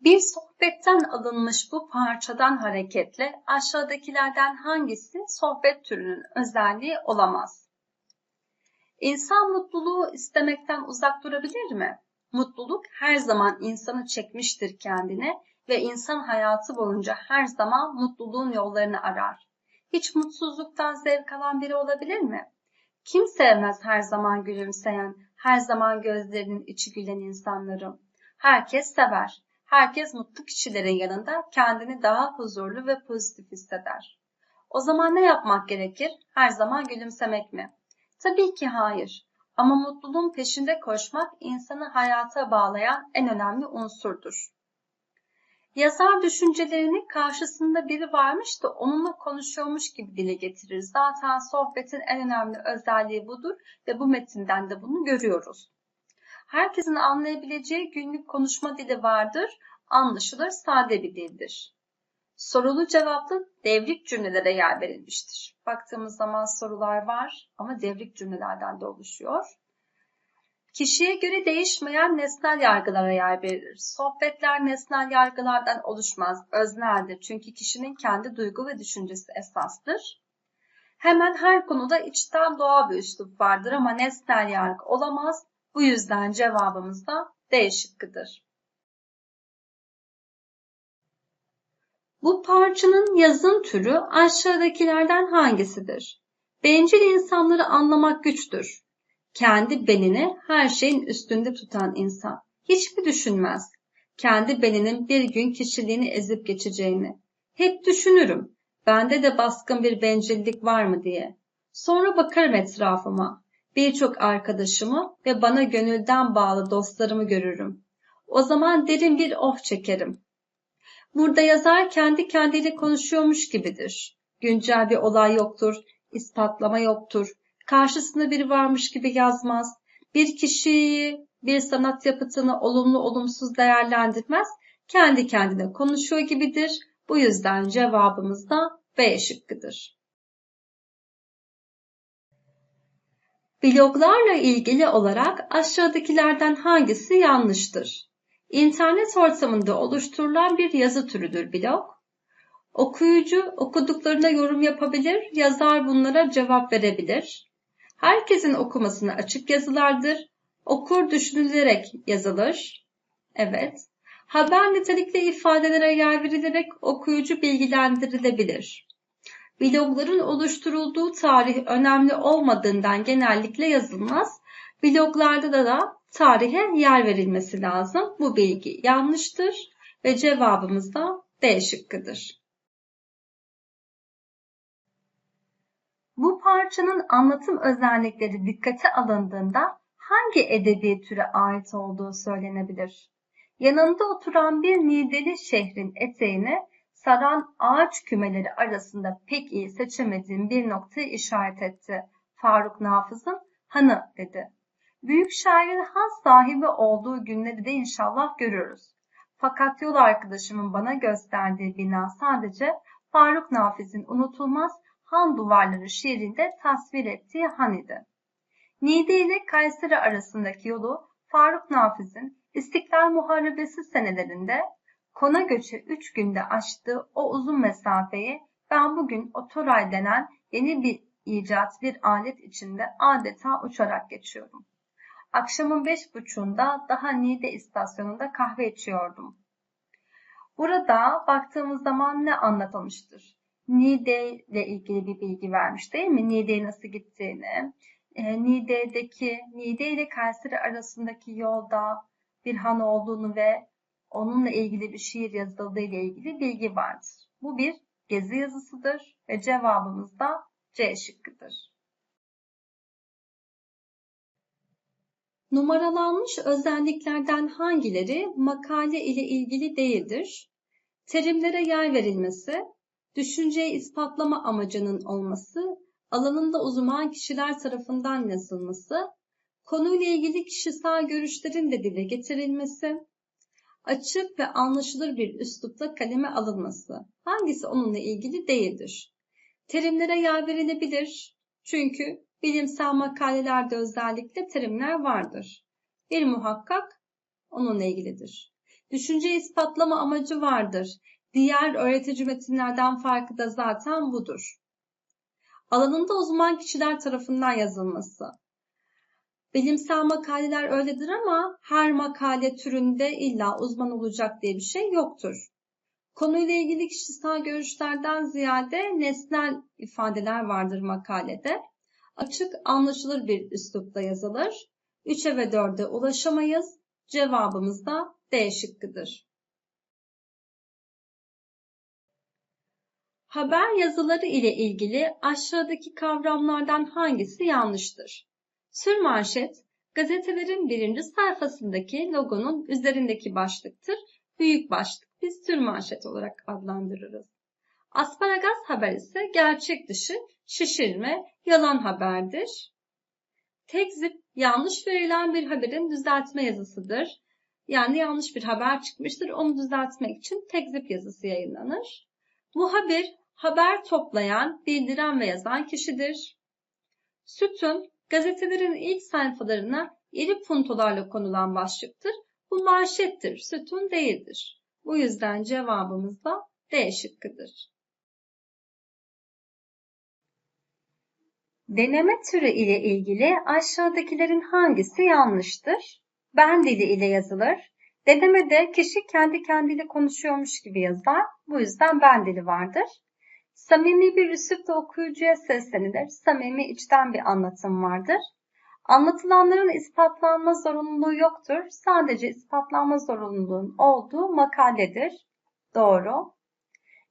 Bir sohbetten alınmış bu parçadan hareketle aşağıdakilerden hangisi sohbet türünün özelliği olamaz? İnsan mutluluğu istemekten uzak durabilir mi? Mutluluk her zaman insanı çekmiştir kendine ve insan hayatı boyunca her zaman mutluluğun yollarını arar. Hiç mutsuzluktan zevk alan biri olabilir mi? Kim sevmez her zaman gülümseyen, her zaman gözlerinin içi gülen insanları? Herkes sever. Herkes mutlu kişilerin yanında kendini daha huzurlu ve pozitif hisseder. O zaman ne yapmak gerekir? Her zaman gülümsemek mi? Tabii ki hayır. Ama mutluluğun peşinde koşmak insanı hayata bağlayan en önemli unsurdur. Yazar düşüncelerini karşısında biri varmış da onunla konuşuyormuş gibi dile getirir. Zaten sohbetin en önemli özelliği budur ve bu metinden de bunu görüyoruz. Herkesin anlayabileceği günlük konuşma dili vardır, anlaşılır sade bir dildir. Sorulu cevaplı devrik cümlelere yer verilmiştir. Baktığımız zaman sorular var ama devrik cümlelerden de oluşuyor. Kişiye göre değişmeyen nesnel yargılara yer verilir. Sohbetler nesnel yargılardan oluşmaz, özneldir. Çünkü kişinin kendi duygu ve düşüncesi esastır. Hemen her konuda içten doğal bir üslup vardır ama nesnel yargı olamaz. Bu yüzden cevabımız da D şıkkıdır. Bu parçanın yazım türü aşağıdakilerden hangisidir? Bencil insanları anlamak güçtür. Kendi benini her şeyin üstünde tutan insan. Hiç mi düşünmez? Kendi beninin bir gün kişiliğini ezip geçeceğini. Hep düşünürüm. Bende de baskın bir bencillik var mı diye. Sonra bakarım etrafıma. Birçok arkadaşımı ve bana gönülden bağlı dostlarımı görürüm. O zaman derin bir oh çekerim. Burada yazar kendi kendiyle konuşuyormuş gibidir. Güncel bir olay yoktur, ispatlama yoktur. Karşısında biri varmış gibi yazmaz. Bir kişiyi, bir sanat yapıtını olumlu olumsuz değerlendirmez. Kendi kendine konuşuyor gibidir. Bu yüzden cevabımız da B şıkkıdır. Bloglarla ilgili olarak aşağıdakilerden hangisi yanlıştır? İnternet ortamında oluşturulan bir yazı türüdür blog. Okuyucu okuduklarına yorum yapabilir, yazar bunlara cevap verebilir. Herkesin okumasına açık yazılardır. Okur düşünülerek yazılır. Evet. Haber nitelikli ifadelere yer verilerek okuyucu bilgilendirilebilir. Blogların oluşturulduğu tarih önemli olmadığından genellikle yazılmaz. Bloglarda da, da tarihe yer verilmesi lazım. Bu bilgi yanlıştır ve cevabımız da D şıkkıdır. Bu parçanın anlatım özellikleri dikkate alındığında hangi edebi türe ait olduğu söylenebilir? Yanında oturan bir Nideli şehrin eteğine saran ağaç kümeleri arasında pek iyi seçemediğim bir noktayı işaret etti. Faruk Nafız'ın hanı dedi. Büyük şairin han sahibi olduğu günleri de inşallah görürüz. Fakat yol arkadaşımın bana gösterdiği bina sadece Faruk Nafiz'in unutulmaz Han Duvarları şiirinde tasvir ettiği han idi. Niğde ile Kayseri arasındaki yolu Faruk Nafiz'in İstiklal Muharebesi senelerinde Kona göçü 3 günde aştığı o uzun mesafeyi ben bugün otoray denen yeni bir icat bir alet içinde adeta uçarak geçiyorum. Akşamın beş buçuğunda daha Niğde istasyonunda kahve içiyordum. Burada baktığımız zaman ne anlatılmıştır? Niğde ile ilgili bir bilgi vermiş değil mi? Niğde'ye nasıl gittiğini, e, Niğde'deki, Niğde ile Kayseri arasındaki yolda bir han olduğunu ve onunla ilgili bir şiir yazıldığı ile ilgili bilgi vardır. Bu bir gezi yazısıdır ve cevabımız da C şıkkıdır. Numaralanmış özelliklerden hangileri makale ile ilgili değildir? Terimlere yer verilmesi, düşünceyi ispatlama amacının olması, alanında uzman kişiler tarafından yazılması, konuyla ilgili kişisel görüşlerin de dile getirilmesi, açık ve anlaşılır bir üslupla kaleme alınması. Hangisi onunla ilgili değildir? Terimlere yer verilebilir. Çünkü bilimsel makalelerde özellikle terimler vardır. Bir muhakkak onunla ilgilidir. Düşünce ispatlama amacı vardır. Diğer öğretici metinlerden farkı da zaten budur. Alanında uzman kişiler tarafından yazılması. Bilimsel makaleler öyledir ama her makale türünde illa uzman olacak diye bir şey yoktur. Konuyla ilgili kişisel görüşlerden ziyade nesnel ifadeler vardır makalede. Açık, anlaşılır bir üslupla yazılır. 3'e ve 4'e ulaşamayız. Cevabımız da D şıkkıdır. Haber yazıları ile ilgili aşağıdaki kavramlardan hangisi yanlıştır? Sürmanşet, gazetelerin birinci sayfasındaki logonun üzerindeki başlıktır. Büyük başlık biz sürmanşet olarak adlandırırız. Asparagas haber ise gerçek dışı, şişirme, yalan haberdir. Tekzip yanlış verilen bir haberin düzeltme yazısıdır. Yani yanlış bir haber çıkmıştır. Onu düzeltmek için tekzip yazısı yayınlanır. Muhabir haber toplayan, bildiren ve yazan kişidir. Sütun gazetelerin ilk sayfalarına iri puntolarla konulan başlıktır. Bu manşettir, sütun değildir. Bu yüzden cevabımız da D şıkkıdır. Deneme türü ile ilgili aşağıdakilerin hangisi yanlıştır? Ben dili ile yazılır. Denemede kişi kendi kendiyle konuşuyormuş gibi yazar. Bu yüzden ben dili vardır. Samimi bir üslupla okuyucuya seslenilir. Samimi içten bir anlatım vardır. Anlatılanların ispatlanma zorunluluğu yoktur. Sadece ispatlanma zorunluluğun olduğu makaledir. Doğru.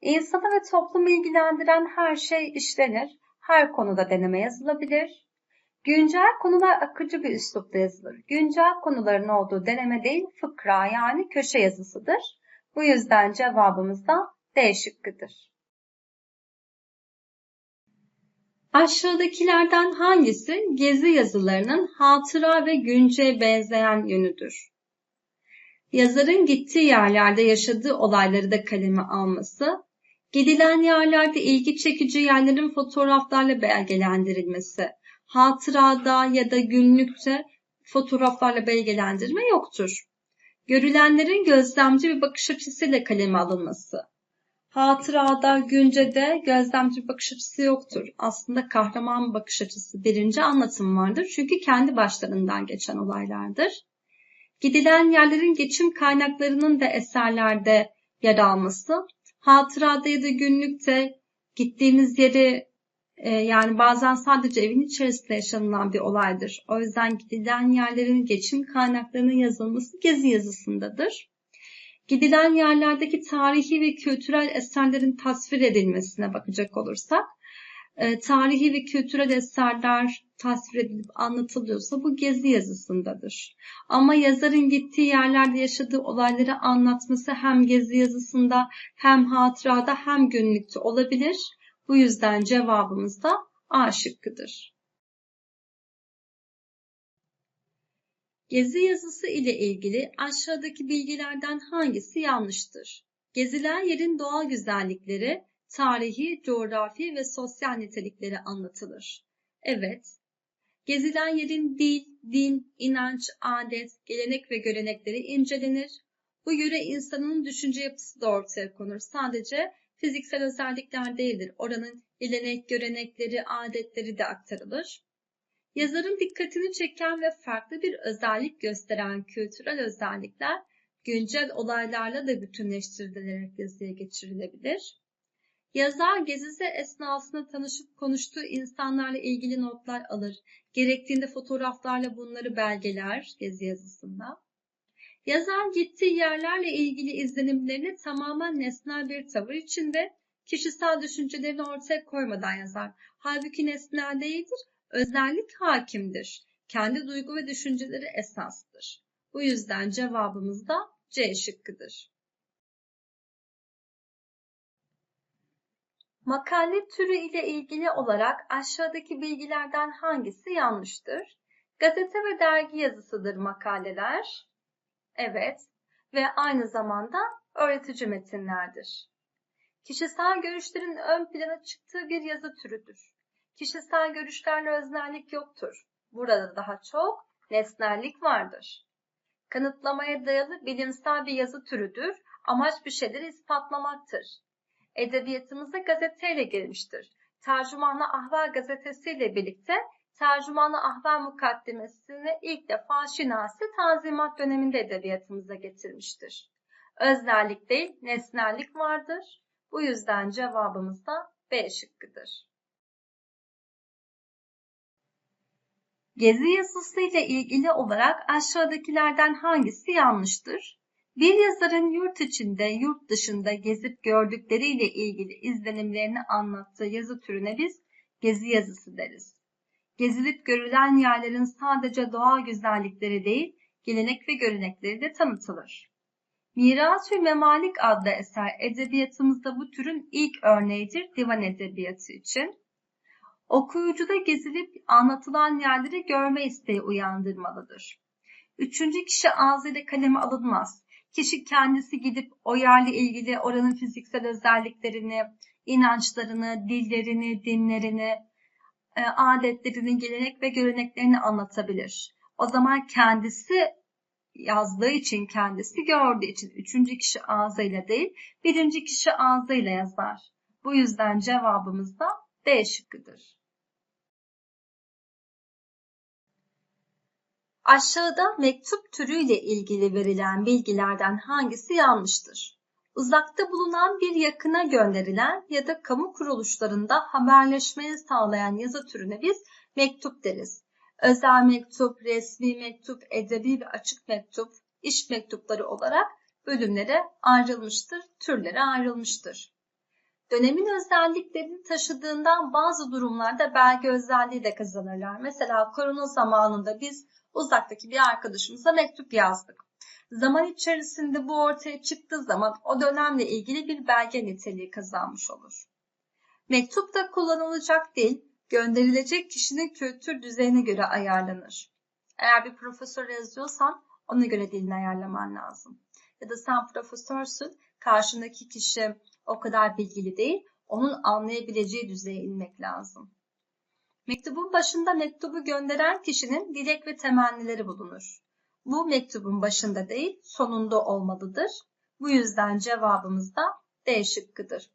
İnsanı ve toplumu ilgilendiren her şey işlenir. Her konuda deneme yazılabilir. Güncel konular akıcı bir üslupla yazılır. Güncel konuların olduğu deneme değil, fıkra yani köşe yazısıdır. Bu yüzden cevabımız da D şıkkıdır. Aşağıdakilerden hangisi gezi yazılarının hatıra ve günce benzeyen yönüdür? Yazarın gittiği yerlerde yaşadığı olayları da kaleme alması, gidilen yerlerde ilgi çekici yerlerin fotoğraflarla belgelendirilmesi, hatırada ya da günlükte fotoğraflarla belgelendirme yoktur. Görülenlerin gözlemci bir bakış açısıyla kaleme alınması, Hatırada, güncede gözlemci bakış açısı yoktur. Aslında kahraman bakış açısı birinci anlatım vardır. Çünkü kendi başlarından geçen olaylardır. Gidilen yerlerin geçim kaynaklarının da eserlerde yer alması, hatırada ya da günlükte gittiğimiz yeri e, yani bazen sadece evin içerisinde yaşanılan bir olaydır. O yüzden gidilen yerlerin geçim kaynaklarının yazılması gezi yazısındadır gidilen yerlerdeki tarihi ve kültürel eserlerin tasvir edilmesine bakacak olursak, e, tarihi ve kültürel eserler tasvir edilip anlatılıyorsa bu gezi yazısındadır. Ama yazarın gittiği yerlerde yaşadığı olayları anlatması hem gezi yazısında hem hatırada hem günlükte olabilir. Bu yüzden cevabımız da A şıkkıdır. Gezi yazısı ile ilgili aşağıdaki bilgilerden hangisi yanlıştır? Gezilen yerin doğal güzellikleri, tarihi, coğrafi ve sosyal nitelikleri anlatılır. Evet. Gezilen yerin dil, din, inanç, adet, gelenek ve görenekleri incelenir. Bu yöre insanın düşünce yapısı da ortaya konur. Sadece fiziksel özellikler değildir. Oranın gelenek, görenekleri, adetleri de aktarılır. Yazarın dikkatini çeken ve farklı bir özellik gösteren kültürel özellikler güncel olaylarla da bütünleştirilerek yazıya geçirilebilir. Yazar gezisi esnasında tanışıp konuştuğu insanlarla ilgili notlar alır. Gerektiğinde fotoğraflarla bunları belgeler gezi yazısında. Yazar gittiği yerlerle ilgili izlenimlerini tamamen nesnel bir tavır içinde kişisel düşüncelerini ortaya koymadan yazar. Halbuki nesnel değildir, özellik hakimdir. Kendi duygu ve düşünceleri esastır. Bu yüzden cevabımız da C şıkkıdır. Makale türü ile ilgili olarak aşağıdaki bilgilerden hangisi yanlıştır? Gazete ve dergi yazısıdır makaleler. Evet ve aynı zamanda öğretici metinlerdir. Kişisel görüşlerin ön plana çıktığı bir yazı türüdür. Kişisel görüşlerle öznellik yoktur. Burada daha çok nesnellik vardır. Kanıtlamaya dayalı bilimsel bir yazı türüdür. Amaç bir şeyleri ispatlamaktır. Edebiyatımıza gazeteyle girmiştir. Tercümanlı Ahval gazetesiyle birlikte Tercümanlı Ahval mukaddimesini ilk defa Şinasi Tanzimat döneminde edebiyatımıza getirmiştir. Öznellik değil, nesnellik vardır. Bu yüzden cevabımız da B şıkkıdır. Gezi yazısı ile ilgili olarak aşağıdakilerden hangisi yanlıştır? Bir yazarın yurt içinde, yurt dışında gezip gördükleriyle ilgili izlenimlerini anlattığı yazı türüne biz gezi yazısı deriz. Gezilip görülen yerlerin sadece doğal güzellikleri değil, gelenek ve görenekleri de tanıtılır. Miras-ı Memalik adlı eser edebiyatımızda bu türün ilk örneğidir divan edebiyatı için. Okuyucuda gezilip anlatılan yerleri görme isteği uyandırmalıdır. Üçüncü kişi ağzıyla kaleme alınmaz. Kişi kendisi gidip o yerle ilgili oranın fiziksel özelliklerini, inançlarını, dillerini, dinlerini, e, adetlerini, gelenek ve göreneklerini anlatabilir. O zaman kendisi yazdığı için, kendisi gördüğü için üçüncü kişi ağzıyla değil, birinci kişi ağzıyla yazar. Bu yüzden cevabımız da D şıkkıdır. Aşağıda mektup türüyle ilgili verilen bilgilerden hangisi yanlıştır? Uzakta bulunan bir yakına gönderilen ya da kamu kuruluşlarında haberleşmeyi sağlayan yazı türüne biz mektup deriz. Özel mektup, resmi mektup, edebi ve açık mektup, iş mektupları olarak bölümlere ayrılmıştır, türlere ayrılmıştır. Dönemin özelliklerini taşıdığından bazı durumlarda belge özelliği de kazanırlar. Mesela korona zamanında biz uzaktaki bir arkadaşımıza mektup yazdık. Zaman içerisinde bu ortaya çıktığı zaman o dönemle ilgili bir belge niteliği kazanmış olur. Mektup da kullanılacak dil, gönderilecek kişinin kültür düzeyine göre ayarlanır. Eğer bir profesör yazıyorsan ona göre dilini ayarlaman lazım. Ya da sen profesörsün, karşındaki kişi o kadar bilgili değil, onun anlayabileceği düzeye inmek lazım. Mektubun başında mektubu gönderen kişinin dilek ve temennileri bulunur. Bu mektubun başında değil, sonunda olmalıdır. Bu yüzden cevabımız da D şıkkıdır.